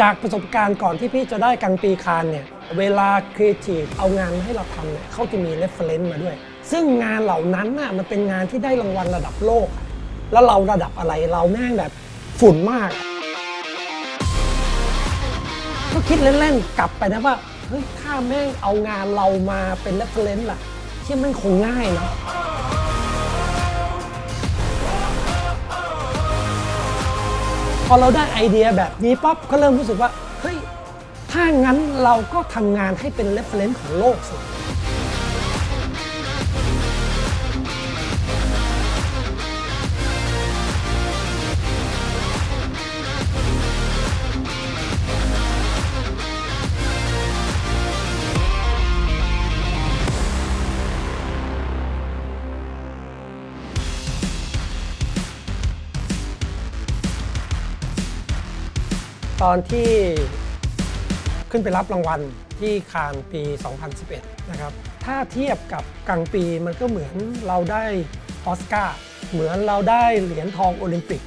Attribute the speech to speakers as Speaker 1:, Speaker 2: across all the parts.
Speaker 1: จากประสบการณ์ก่อนที่พี่จะได้กังปีคานเนี่ย เวลาครีเอทีฟเอางานมาให้เราทำเนี่ยเขาจะมีเรฟเฟรนซ์มาด้วย ซึ่งงานเหล่านั้นน่ะมันเป็นงานที่ได้รางวัลระดับโลก แล้วเราระดับอะไรเราแม่งแบบฝุ่นมาก ก็คิดเล่นๆกลับไปนะว่าเฮ้ยถ้าแม่งเอางานเรามาเป็นเรฟเฟรนซ์ล่ะที่มันคงง่ายเนาะ อเราได้ไอเดียแบบนี้ปั๊บก็เริ่มรู้สึกว่า เฮ้ย ถ้างั้นเราก็ทำงานให้เป็นเรฟเฟรนซ์ของโลกสิ ตอนที่ขึ้นไปรับรางวัลที่คานปี 2011 นะครับ ถ้าเทียบกับกลางปีมันก็เหมือนเราได้ออสการ์ เหมือนเราได้เหรียญทองโอลิมปิก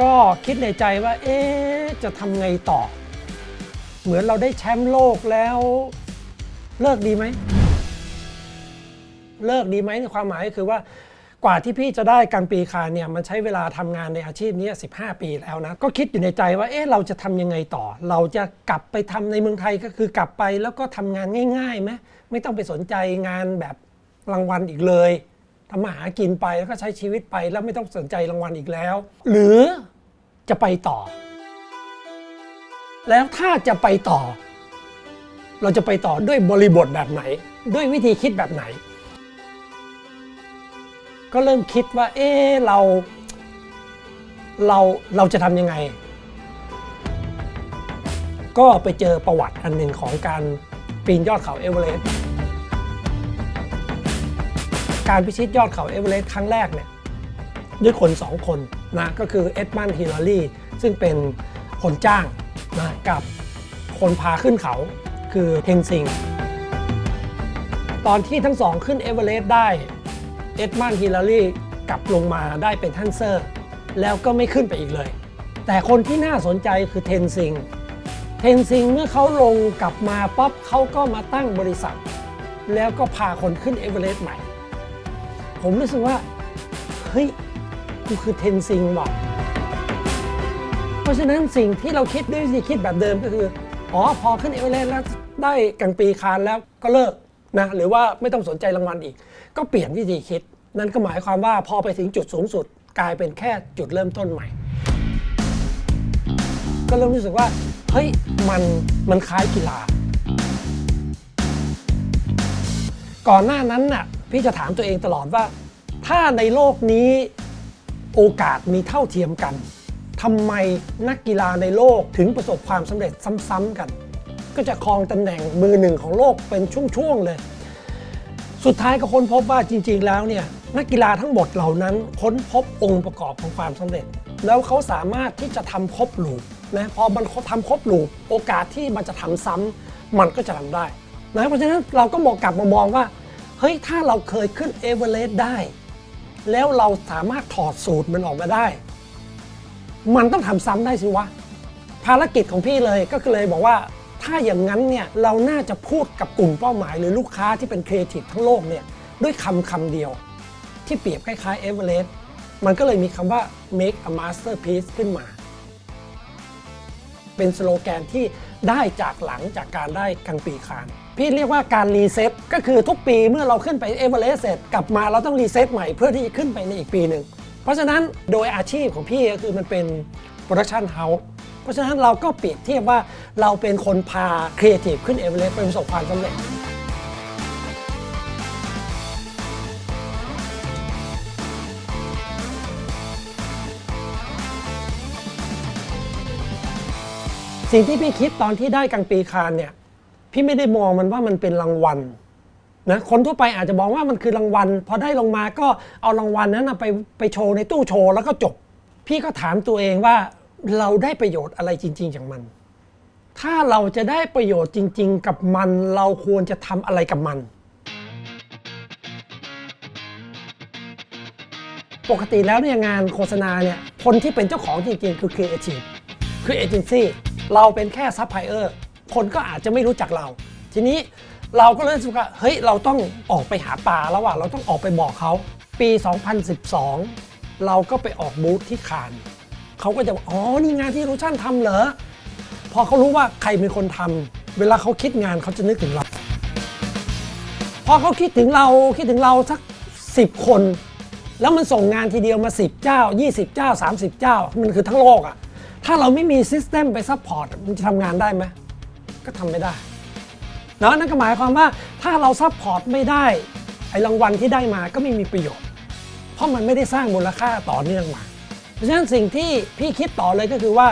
Speaker 1: ก็คิดในใจว่า เอ๊จะทำไงต่อ เหมือนเราได้แชมป์โลกแล้วเลิกดีไหม เลิกดีไหมในความหมายก็คือว่า กว่าที่พี่จะได้กลางปีคาเนี่ยมันใช้เวลาทำงานในอาชีพนี้ 15 ปีแล้วนะ ก็คิดอยู่ในใจว่าเอ๊ะเราจะทำยังไงต่อ เราจะกลับไปทำในเมืองไทยก็คือกลับไปแล้วก็ทำงานง่ายๆไหมไม่ต้องไปสนใจงานแบบรางวัลอีกเลยทำมาหากินไปแล้วก็ใช้ชีวิตไปแล้วไม่ต้องสนใจรางวัลอีกแล้ว หรือจะไปต่อ แล้วถ้าจะไปต่อ เราจะไปต่อด้วยบริบทแบบไหน ด้วยวิธีคิดแบบไหน ก็เริ่มคิดว่า เอ๊ะเรา เราเราจะทำยังไง ก็ไปเจอประวัติอันหนึ่งของการปีนยอดเขาเอเวอเรสต์การพิชิตยอดเขาเอเวอเรสต์ครั้งแรกเนี่ยด้วยคนสองคนนะก็คือเอ็ดมันฮิลลารีซึ่งเป็นคนจ้างนะกับคนพาขึ้นเขาคือเทนซิง ตอนที่ทั้งสองขึ้นเอเวอเรสต์ได้ อ็ดมันฮิลลารีกลับลงมาได้เป็นท่านเซอร์ แล้วก็ไม่ขึ้นไปอีกเลย แต่คนที่น่าสนใจคือเทนซิงเทนซิงเมื่อเขาลงกลับมาป๊อปเขาก็มาตั้งบริษัท แล้วก็พาคนขึ้นเอเวอเรสต์ใหม่ ผมรู้สึกว่า เฮ้ยกูคือเทนซิงว่ะเพราะฉะนั้นสิ่งที่เราคิดด้วยวิธีคิดแบบเดิมก็คือ อ๋อพอขึ้นเอเวอเรสต์แล้วได้กลางปีคานแล้วก็เลิกนะหรือว่าไม่ต้องสนใจรางวัลอีก ก็เปลี่ยนวิธีคิด นั่นก็หมายความว่าพอไปถึงจุดสูงสุด กลายเป็นแค่จุดเริ่มต้นใหม่ ก็เริ่มรู้สึกว่า เฮ้ยมันมันคล้ายกีฬา ก่อนหน้านั้นน่ะพี่จะถามตัวเองตลอดว่า ถ้าในโลกนี้โอกาสมีเท่าเทียมกันทำไมนักกีฬาในโลกถึงประสบความสำเร็จซ้ำๆกัน ก็จะครองตำแหน่งมือหนึ่งของโลกเป็นช่วงๆเลย สุดท้ายก็ค้นพบว่าจริง ๆ แล้วเนี่ยนักกีฬาทั้งหมดเหล่านั้นค้นพบองค์ประกอบของความสำเร็จ แล้วเขาสามารถที่จะทำครบลูปนะพอมันทำครบลูปโอกาสที่มันจะทำซ้ำมันก็จะทำได้นะเพราะฉะนั้นเราก็มองกลับมามองว่าเฮ้ยถ้าเราเคยขึ้นเอเวอเรสต์ได้ แล้วเราสามารถถอดสูตรมันออกมาได้ มันต้องทำซ้ำได้สิวะภารกิจของพี่เลยก็คือเลยบอกว่า ถ้าอย่างนั้นเนี่ยเราน่าจะพูดกับกลุ่มเป้าหมาย หรือลูกค้าที่เป็นครีเอทีฟทั้งโลกเนี่ยด้วยคำคำเดียว ที่เปรียบคล้ายๆเอเวอเรสต์มันก็เลยมีคำว่า make a masterpiece ขึ้นมา เป็นสโลแกนที่ได้จากหลังจากการได้กลางปีคานพี่เรียกว่าการรีเซ็ตก็คือทุกปีเมื่อเราขึ้นไปเอเวอเรสต์เสร็จกลับมาเราต้องรีเซ็ตใหม่เพื่อที่จะขึ้นไปในอีกปีหนึ่งเพราะฉะนั้นโดยอาชีพของพี่ก็คือมันเป็น โปรดักชันเฮาส์เพราะฉะนั้นเราก็เปรียบเทียบว่าเราเป็นคนพาครีเอทีฟขึ้นเอเวอเรสต์ไปประสบความสำเร็จ สิ่งที่พี่คิดตอนที่ได้กลางปีคานเนี่ย พี่ไม่ได้มองมันว่ามันเป็นรางวัลนะคนทั่วไปอาจจะมองว่ามันคือรางวัล พอได้ลงมาก็เอารางวัลนั้นนะไปไปโชว์ในตู้โชว์แล้วก็จบ พี่ก็ถามตัวเองว่าเราได้ประโยชน์อะไรจริง ๆ จากมัน ถ้าเราจะได้ประโยชน์จริง ๆ กับมัน เราควรจะทำอะไรกับมัน ปกติแล้วเนี่ยงานโฆษณาเนี่ยคนที่เป็นเจ้าของจริง ๆ คือครีเอทีฟคือเอเจนซี่เราเป็นแค่ซัพพลายเออร์คนก็อาจจะไม่รู้จักเรา ทีนี้เราก็เลยรู้สึกว่าเฮ้ยเราต้องออกไปหาปลาแล้วว่าเราต้องออกไปบอกเขาปี 2012 เราก็ไปออกบูธที่คานเขาก็จะบอกอ๋อนี่งานที่รูชั่นทำเหรอพอเขารู้ว่าใครเป็นคนทำเวลาเขาคิดงานเขาจะนึกถึงเรา พอเขาคิดถึงเราคิดถึงเราสัก 10 คน แล้วมันส่งงานทีเดียวมา 10 เจ้า 20 เจ้า 30 เจ้า มันคือทั้งโลกอะ่ะถ้าเราไม่มีซิสเต็มไปซัพพอร์ตมันจะทำงานได้ไหมก็ทำไม่ได้เนอะนั่นก็หมายความว่าถ้าเราซัพพอร์ตไม่ได้ไอ้รางวัลที่ได้มาก็ไม่มีประโยชน์ ราะมันไม่ได้สร้างมูลค่าต่อเนื่องมา เพราะฉะนั้นสิ่งที่พี่คิดต่อเลยก็คือว่า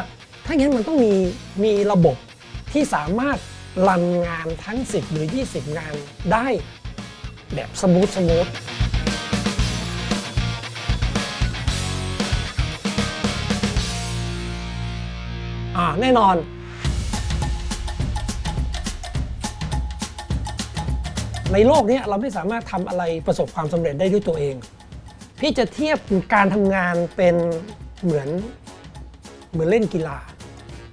Speaker 1: ถ้างั้นมันต้องมีมีระบบที่สามารถรันงานทั้ง 10 หรือ 20 งานได้แบบสมูทสมูทอ่าแน่นอนในโลกนี้เราไม่สามารถทำอะไรประสบความสำเร็จได้ด้วยตัวเอง พี่จะเทียบการทำงานเป็นเหมือนเหมือนเล่นกีฬา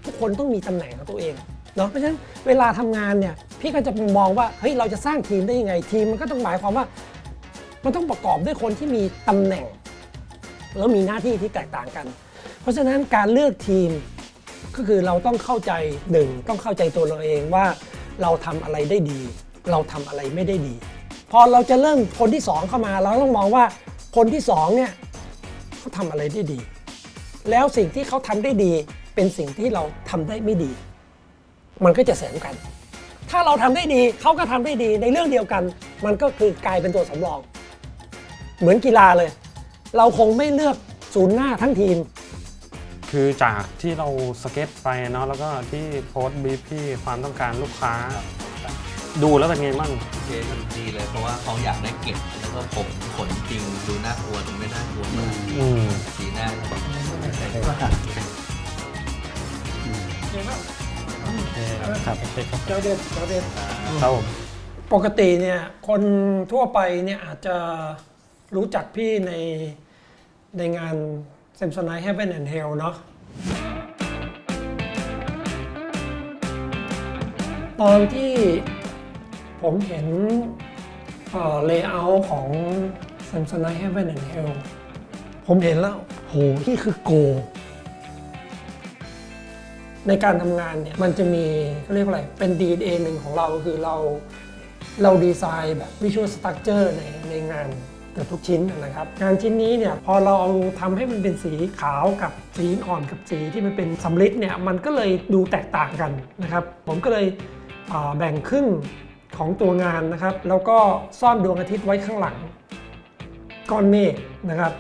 Speaker 1: ทุกคนต้องมีตำแหน่งของตัวเองเนาะเพราะฉะนั้นเวลาทำงานเนี่ยพี่ก็จะมองว่าเฮ้ยเราจะสร้างทีมได้ยังไงทีมมันก็ต้องหมายความว่า มันต้องประกอบด้วยคนที่มีตำแหน่ง แล้วมีหน้าที่ที่แตกต่างกัน เพราะฉะนั้นการเลือกทีมก็คือเราต้องเข้าใจหนึ่งต้องเข้าใจตัวเราเองว่าเราทำอะไรได้ดี เราทำอะไรไม่ได้ดี พอเราจะเริ่มคนที่สองเข้ามา เราต้องมองว่า คนที่สองเนี่ยเขาทำอะไรได้ดี แล้วสิ่งที่เขาทำได้ดีเป็นสิ่งที่เราทำได้ไม่ดี มันก็จะเสริมกัน ถ้าเราทำได้ดีเขาก็ทำได้ดีในเรื่องเดียวกัน มันก็คือกลายเป็นตัวสำรอง เหมือนกีฬาเลย เราคงไม่เลือกศูนย์หน้าทั้งทีม
Speaker 2: คือจากที่เราสเก็ตไปเนาะแล้วก็ที่โพสต์บีพี่ความต้องการลูกค้า ดูแล้วเป็นไงบ้าง
Speaker 3: โอเคดีเลยเพราะว่าเขาอยากได้เก็บแล้วก็ผมขนจริงดูน่ากลัวดูไม่น่ากลัวมาก
Speaker 2: อืม
Speaker 3: สีหน้า
Speaker 2: ครับ
Speaker 1: เจ้าเด็ดเจ้าเด็ด
Speaker 2: ครับผม
Speaker 1: ปกติเนี่ยคนทั่วไปเนี่ยอาจจะรู้จักพี่ในในงาน Samsonite Heaven and Hell เนาะตอนที่ ผมเห็นเลเยอร์ของ Samsonite Heaven and Hell ผมเห็นแล้วโหนี่คือโก ในการทำงานเนี่ย มันจะมีเขาเรียกว่าอะไร เป็น DNA หนึ่งของเราคือเราเราดีไซน์แบบ Visual Structure ในในงานเกือบทุกชิ้นนะครับ งานชิ้นนี้เนี่ย พอเราเอาทำให้มันเป็นสีขาวกับสีอ่อนกับสีที่มันเป็นสำลิดเนี่ย มันก็เลยดูแตกต่างกันนะครับ ผมก็เลยแบ่งครึ่ง ของตัวงานนะครับ แล้วก็ซ่อนดวงอาทิตย์ไว้ข้างหลังก้อนเมฆนะครับ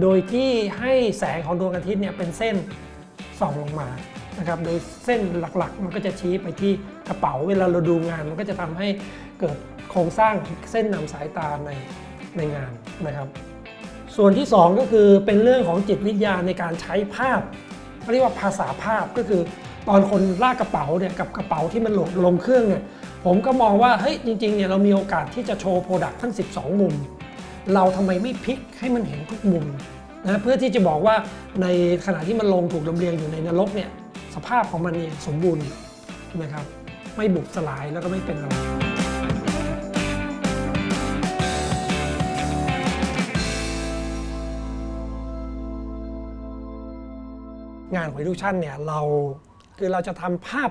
Speaker 1: โดยที่ให้แสงของดวงอาทิตย์เนี่ยเป็นเส้นส่องลงมานะครับ โดยเส้นหลักๆ มันก็จะชี้ไปที่กระเป๋าเวลาเราดูงาน มันก็จะทำให้เกิดโครงสร้างเส้นนำสายตาในในงานนะครับ ส่วนที่ 2 ก็คือเป็นเรื่องของจิตวิทยาในการใช้ภาพเขาเรียกว่าภาษาภาพก็คือตอนคนลากกระเป๋าเนี่ยกับกระเป๋าที่มันโหลดลงเครื่องเนี่ย ผมก็มองว่าเฮ้ยจริงๆเนี่ยเรามีโอกาสที่จะโชว์โปรดักต์ทั้ง 12 มุม เราทำไมไม่พลิกให้มันเห็นทุกมุมนะเพื่อที่จะบอกว่าในขณะที่มันลงถูกลำเลียงอยู่ในนรกเนี่ยสภาพของมันเนี่ยสมบูรณ์นะครับไม่บุบสลายแล้วก็ไม่เป็นอะไรงานของ Illusion เนี่ยเราคือเราจะทำภาพ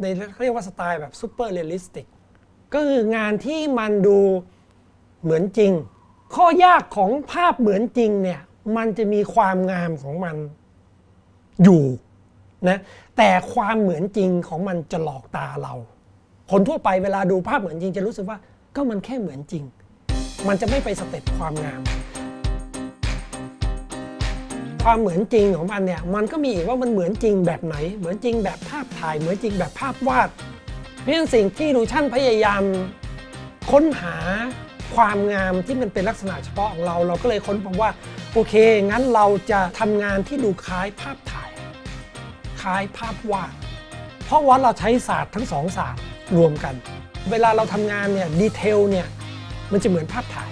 Speaker 1: ในเขาเรียกว่าสไตล์แบบซูเปอร์เรียลลิสติกก็คืองานที่มันดูเหมือนจริง ข้อยากของภาพเหมือนจริงเนี่ยมันจะมีความงามของมันอยู่นะแต่ความเหมือนจริงของมันจะหลอกตาเรา คนทั่วไปเวลาดูภาพเหมือนจริง จะรู้สึกว่าก็มันแค่เหมือนจริง มันจะไม่ไปสเต็ปความงาม ความเหมือนจริงของมันเนี่ยมันก็มีอีกว่ามันเหมือนจริงแบบไหน เหมือนจริงแบบภาพถ่าย เหมือนจริงแบบภาพวาดเพราะฉะนั้นสิ่งที่ดูชั่นพยายามค้นหาความงามที่มันเป็นลักษณะเฉพาะของเรา เราก็เลยค้นพบว่าโอเค งั้นเราจะทำงานที่ดูคล้ายภาพถ่าย คล้ายภาพวาด เพราะว่าเราใช้ศาสตร์ทั้งสองศาสตร์รวมกัน เวลาเราทำงานเนี่ยดีเทลเนี่ยมันจะเหมือนภาพถ่าย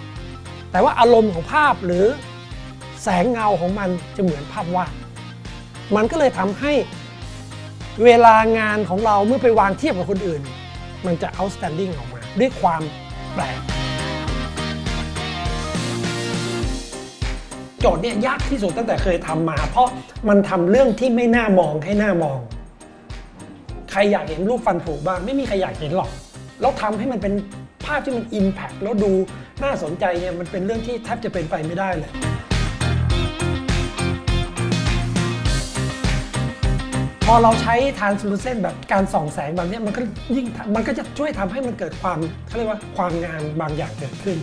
Speaker 1: แต่ว่าอารมณ์ของภาพหรือ แสงเงาของมันจะเหมือนภาพวาดมันก็เลยทำให้เวลางานของเราเมื่อไปวางเทียบกับคนอื่น มันจะ outstanding ออกมา ด้วยความแปลก โจทย์เนี่ยยากที่สุดตั้งแต่เคยทำมา เพราะมันทำเรื่องที่ไม่น่ามองให้น่ามอง ใครอยากเห็นรูปฟันผุบ้าง ไม่มีใครอยากเห็นหรอก แล้วทำให้มันเป็นภาพที่มัน Impact แล้วดูน่าสนใจเนี่ยมันเป็นเรื่องที่แทบจะเป็นไปไม่ได้เลย พอเราใช้ translucent แบบการส่องแสงแบบนี้มันก็ยิ่งมันก็จะช่วยทำให้มันเกิดความเขาเรียกว่าความงามบางอย่างเกิดขึ้น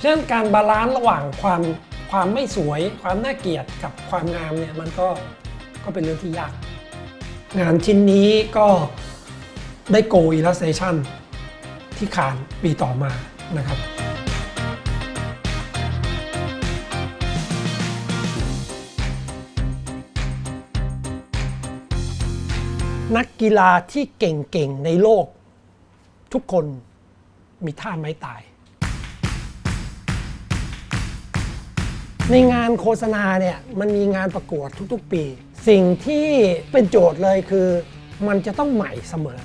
Speaker 1: ฉะนั้นการบาลานซ์ระหว่างความความไม่สวย ความน่าเกลียดกับความงามเนี่ยมันก็ก็เป็นเรื่องที่ยาก งานชิ้นนี้ก็ได้โกอิล s ส r a t i o n ที่คานปีต่อมานะครับ นักกีฬาที่เก่งๆ ในโลก ทุกคนมีท่าไม้ตาย ในงานโฆษณาเนี่ยมันมีงานประกวดทุกๆ ปี สิ่งที่เป็นโจทย์เลยคือ มันจะต้องใหม่เสมอ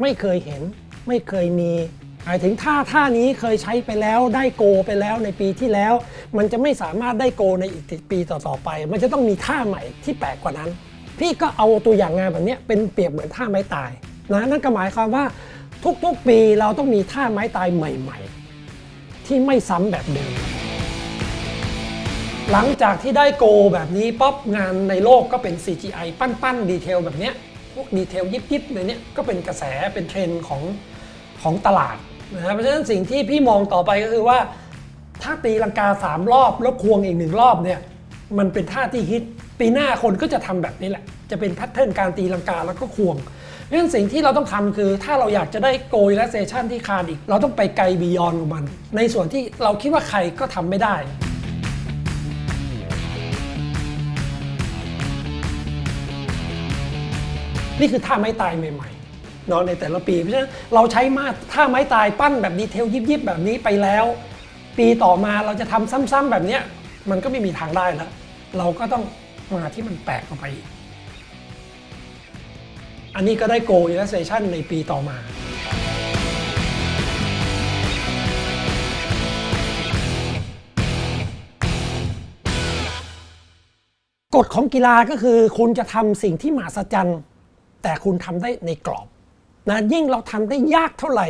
Speaker 1: ไม่เคยเห็นไม่เคยมีหมายถึงท่าท่านี้เคยใช้ไปแล้วได้โกไปแล้วในปีที่แล้ว มันจะไม่สามารถได้โกในอีกปีต่อๆไป มันจะต้องมีท่าใหม่ที่แปลกกว่านั้น พี่ก็เอาตัวอย่างงานแบบนี้เป็นเปรียบเหมือนท่าไม้ตายนะนั่นก็หมายความว่าทุกๆปีเราต้องมีท่าไม้ตายใหม่ ๆ ที่ไม่ซ้ำแบบเดิมหลังจากที่ได้โกแบบนี้ป๊อปงานในโลกก็เป็น CGI ปั้นๆดีเทลแบบเนี้ยพวกดีเทลยิบๆเลยเนี้ยก็เป็นกระแสเป็นเทรนด์ของของตลาดนะครับเพราะฉะนั้นสิ่งที่พี่มองต่อไปก็คือว่า ถ้าตีลังกา 3 รอบแล้วควงอีกหนึ่งรอบเนี่ยมันเป็นท่าที่ฮิต ปีหน้าคนก็จะทำแบบนี้แหละ จะเป็นแพทเทิร์นการตีลังกาแล้วก็ควงเราะฉะนั้นสิ่งที่เราต้องทำคือถ้าเราอยากจะได้โกยและเซชันที่คานอีก เราต้องไปไกลบียอนของมัน ในส่วนที่เราคิดว่าใครก็ทำไม่ได้นี่คือท่าไม้ตายใหม่ๆเนาะในแต่ละปีเพราะฉะนั้นเราใช้มาท่าไม้ตายปั้นแบบดีเทลยิบๆแบบนี้ไปแล้ว ปีต่อมาเราจะทำซ้ำๆแบบเนี้ยมันก็ไม่มีทางได้แล้ว เราก็ต้อง มาที่มันแปลกออกไปอีก อันนี้ก็ได้ Go Illustration ในปีต่อมา กฎของกีฬาก็คือคุณจะทำสิ่งที่มหัศจรรย์ แต่คุณทำได้ในกรอบนะยิ่งเราทำได้ยากเท่าไหร่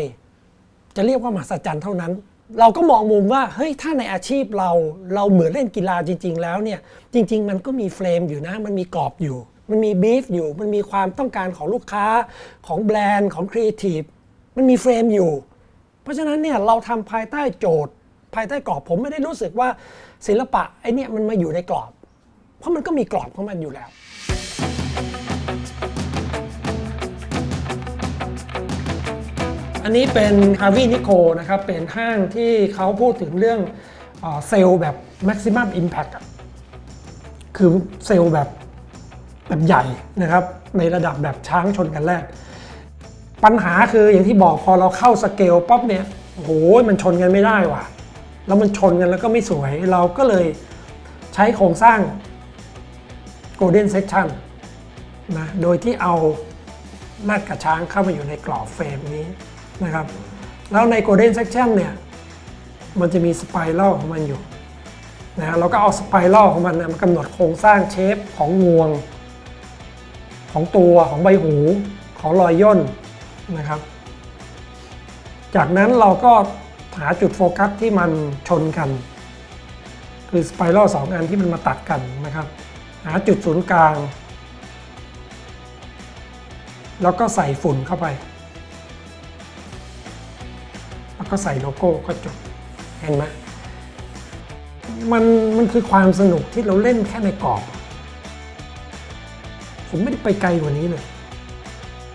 Speaker 1: จะเรียกว่ามหัศจรรย์เท่านั้น เราก็มองมุมว่าเฮ้ยถ้าในอาชีพเราเราเหมือนเล่นกีฬาจริง ๆ แล้วเนี่ยจริง ๆ มันก็มีเฟรมอยู่นะ มันมีกรอบอยู่ มันมีบีฟอยู่ มันมีความต้องการของลูกค้าของแบรนด์ของครีเอทีฟมันมีเฟรมอยู่ เพราะฉะนั้นเนี่ยเราทำภายใต้โจทย์ ภายใต้กรอบผมไม่ได้รู้สึกว่าศิลปะไอเนี่ยมันมาอยู่ในกรอบ เพราะมันก็มีกรอบของมันอยู่แล้ว นนี้เป็น Harvey Nico นะครับ เป็นห้างที่เขาพูดถึงเรื่องเซลล์แบบ maximum impact คือเซลล์แบบแบบใหญ่นะครับ ในระดับแบบช้างชนกันแรก ปัญหาคืออย่างที่บอกพอเราเข้าสเกลป๊อปเนี่ยโอ้โหมันชนกันไม่ได้ว่ะ แล้วมันชนกันแล้วก็ไม่สวย เราก็เลยใช้โครงสร้าง Golden Section นะ โดยที่เอาลาดกระช้างเข้ามาอยู่ในกรอบเฟรมนี้ นะครับ แล้วใน Golden Section เนี่ยมันจะมีสไปรัลของมันอยู่นะเราก็เอาสไปรัลของมันนะมากำหนดโครงสร้างเชฟของงวง ของตัวของใบหูของรอยย่นนะครับ จากนั้นเราก็หาจุดโฟกัสที่มันชนกัน คือสไปรัลสองอันที่มันมาตัดกันนะครับ หาจุดศูนย์กลาง แล้วก็ใส่ฝุ่นเข้าไป ก็ใส่โลโก้ก็จบ เห็นไหมมันมันคือความสนุกที่เราเล่นแค่ในกรอบ ผมไม่ได้ไปไกลกว่านี้เลย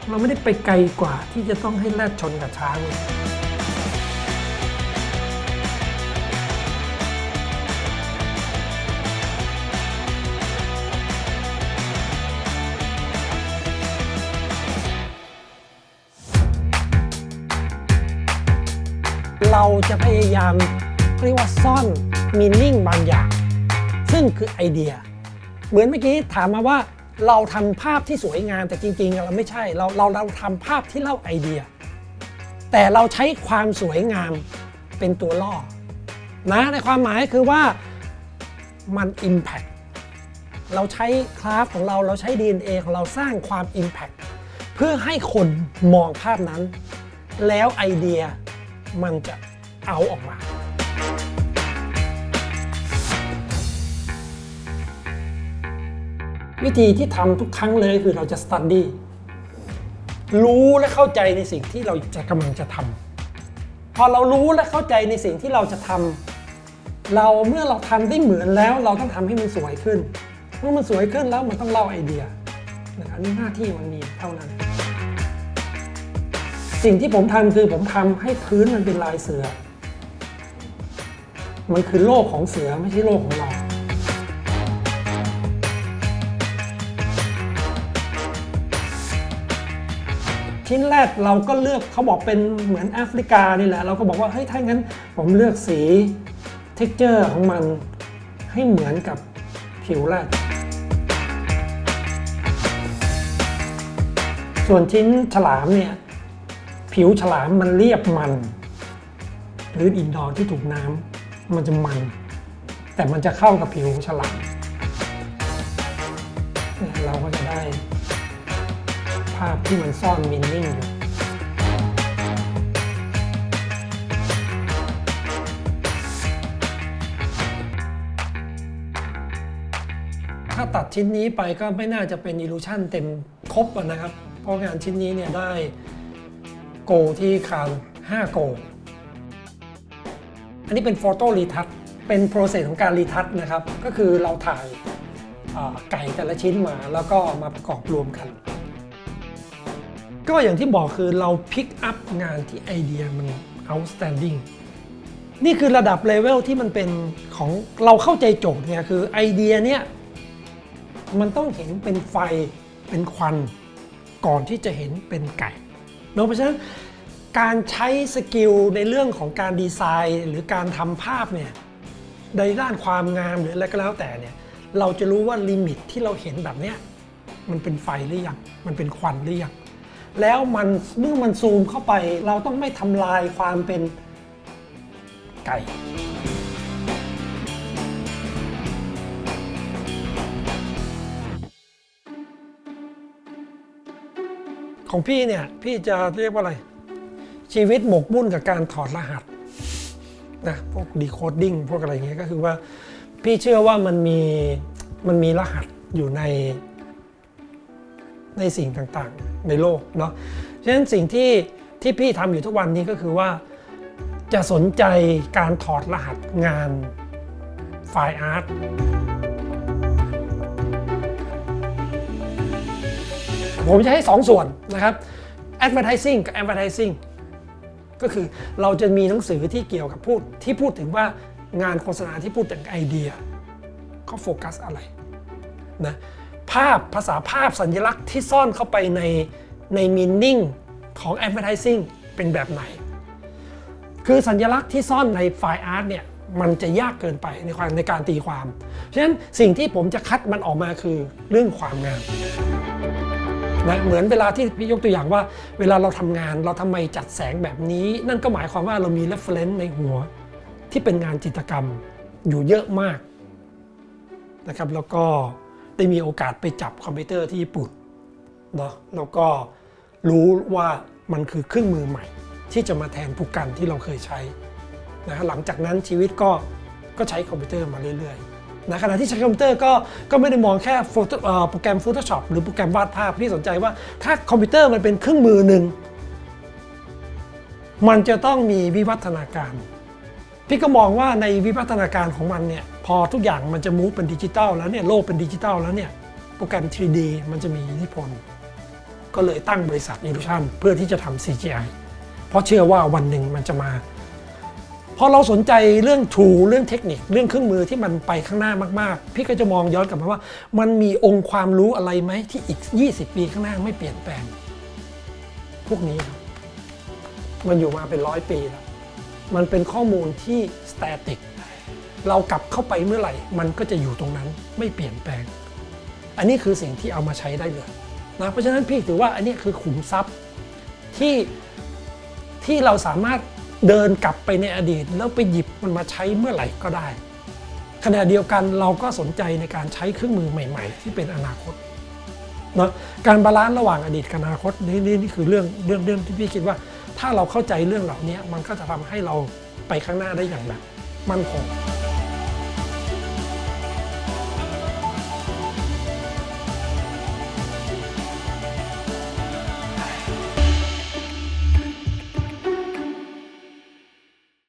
Speaker 1: เราไม่ได้ไปไกลกว่าที่จะต้องให้แลดชนกับช้างเลย เราจะพยายามเรียกว่าซ่อนมีนิ่งบางอย่าง ซึ่งคือไอเดีย เหมือนเมื่อกี้ถามมาว่าเราทำภาพที่สวยงามแต่จริงๆ เราไม่ใช่เราเราเราทำภาพที่เล่าไอเดีย แต่เราใช้ความสวยงามเป็นตัวล่อนะในความหมายคือว่ามัน Impact เราใช้คราฟของเราเราใช้ DNA ของเราสร้างความ Impact เพื่อให้คนมองภาพนั้น แล้วไอเดีย มันจะเอาออกมา วิธีที่ทำทุกครั้งเลยคือเราจะ study รู้และเข้าใจในสิ่งที่เราจะกำลังจะทำพอเรารู้และเข้าใจในสิ่งที่เราจะทำเราเมื่อเราทำได้เหมือนแล้ว เราต้องทำให้มันสวยขึ้น เมื่อมันสวยขึ้นแล้วมันต้องเล่าไอเดียนะครับนี่หน้าที่มันมีเท่านั้น สิ่งที่ผมทำคือผมทำให้พื้นมันเป็นลายเสือ มันคือโลกของเสือไม่ใช่โลกของเราชิ้นแรกเราก็เลือกเขาบอกเป็นเหมือนแอฟริกานี่แหละ เราก็บอกว่าเฮ้ยถ้างั้นผมเลือกสีเท็กเจอร์ของมันให้เหมือนกับผิวแรก ส่วนชิ้นฉลามเนี่ย ผิวฉลามมันเรียบมันพื้นอินดอร์ที่ถูกน้ำมันจะมัน แต่มันจะเข้ากับผิวฉลามเราก็จะได้ภาพที่มันซ่อนมินนิ่งอยู่ถ้าตัดชิ้นนี้ไปก็ไม่น่าจะเป็นอิลูชันเต็มครบนะครับ เพราะงานชิ้นนี้เนี่ยได้ โกที่คาน5โกอันนี้เป็นโฟโต้รีทัชเป็นโปรเซสของการรีทัชนะครับ ก็คือเราถ่ายไก่แต่ละชิ้นมาแล้วก็มาประกอบรวมกัน ก็อย่างที่บอกคือเราพิกอัพงานที่ไอเดียมัน outstanding นี่คือระดับเลเวลที่มันเป็นของเราเข้าใจโจทย์เนี่ยคือไอเดียเนี่ยมันต้องเห็นเป็นไฟเป็นควันก่อนที่จะเห็นเป็นไก่ เนาะเพราะฉะนั้นการใช้สกิลในเรื่องของการดีไซน์ หรือการทำภาพเนี่ยในด้านความงามหรืออะไรก็แล้วแต่เนี่ยเราจะรู้ว่าลิมิตที่เราเห็นแบบเนี้ยมันเป็นไฟหรือยังมันเป็นควันหรือยังแล้วมันเมื่อมันซูมเข้าไป เราต้องไม่ทำลายความเป็นไก่ ของพี่เนี่ย พี่จะเรียกว่าอะไร ชีวิตหมกมุ่นกับการถอดรหัสนะพวกดีโคดดิ้งพวกอะไรเงี้ยก็คือว่า พี่เชื่อว่ามันมีมันมีรหัสอยู่ในในสิ่งต่างๆ ในโลกเนาะฉะนั้นสิ่งที่ที่พี่ทำอยู่ทุกวันนี้ก็คือว่าจะสนใจการถอดรหัสงานไฟล์อาร์ต ผมจะให้ 2 ส่วนนะครับ advertising กับ advertising ก็คือเราจะมีหนังสือที่เกี่ยวกับพูดที่พูดถึงว่างานโฆษณาที่พูดถึงไอเดียเขาโฟกัสอะไรนะภาพภาษาภาพสัญลักษณ์ที่ซ่อนเข้าไปในใน meaning ของ advertising เป็นแบบไหน คือสัญลักษณ์ที่ซ่อนในไฟล์อาร์ตเนี่ยมันจะยากเกินไปในความในการตีความ ฉะนั้นสิ่งที่ผมจะคัดมันออกมาคือเรื่องความงาม นะเหมือนเวลาที่พี่ยกตัวอย่างว่า เวลาเราทำงานเราทำไมจัดแสงแบบนี้ นั่นก็หมายความว่าเรามี reference ในหัว ที่เป็นงานจิตรกรรมอยู่เยอะมากนะครับแล้วก็ได้มีโอกาสไปจับคอมพิวเตอร์ที่ญี่ปุ่นเนาะแล้วก็รู้ว่ามันคือเครื่องมือใหม่ ที่จะมาแทนผู้กันที่เราเคยใช้นะฮะหลังจากนั้นชีวิตก็ก็ใช้คอมพิวเตอร์มาเรื่อย ๆ นะขณะที่ใช้คอมพิวเตอร์ก็ก็ไม่ได้มองแค่โปรแกรม Photoshop หรือโปรแกรมวาดภาพพี่สนใจว่าถ้าคอมพิวเตอร์มันเป็นเครื่องมือหนึ่ง มันจะต้องมีวิวัฒนาการ พี่ก็มองว่าในวิวัฒนาการของมันเนี่ยพอทุกอย่างมันจะมูฟเป็นดิจิตอลแล้วเนี่ยโลกเป็นดิจิตอลแล้วเนี่ยโปรแกรม 3D มันจะมีอิทธิพล ก็เลยตั้งบริษัท Illusion เพื่อที่จะทำ CGI เพราะเชื่อว่าวันหนึ่งมันจะมา พอเราสนใจเรื่อง tool เรื่องเทคนิคเรื่องเครื่องมือที่มันไปข้างหน้ามากๆ พี่ก็จะมองย้อนกลับมาว่า มันมีองค์ความรู้อะไรไหมที่อีก 20 ปีข้างหน้าไม่เปลี่ยนแปลง พวกนี้ครับมันอยู่มาเป็นร้อยปีแล้วมันเป็นข้อมูลที่ static เรากลับเข้าไปเมื่อไหร่ มันก็จะอยู่ตรงนั้นไม่เปลี่ยนแปลง อันนี้คือสิ่งที่เอามาใช้ได้เลยนะเพราะฉะนั้นพี่ถือว่าอันนี้คือขุมทรัพย์ที่ที่เราสามารถ เดินกลับไปในอดีต แล้วไปหยิบมันมาใช้เมื่อไหร่ก็ได้ ขณะเดียวกันเราก็สนใจในการใช้เครื่องมือใหม่ ๆ ที่เป็นอนาคตเนาะการบาลานซ์ระหว่างอดีตกับอนาคตนี่นี่นี่คือเรื่องเรื่องเรื่องที่พี่คิดว่า ถ้าเราเข้าใจเรื่องเหล่านี้มันก็จะทำให้เราไปข้างหน้าได้อย่างแบบมั่นคง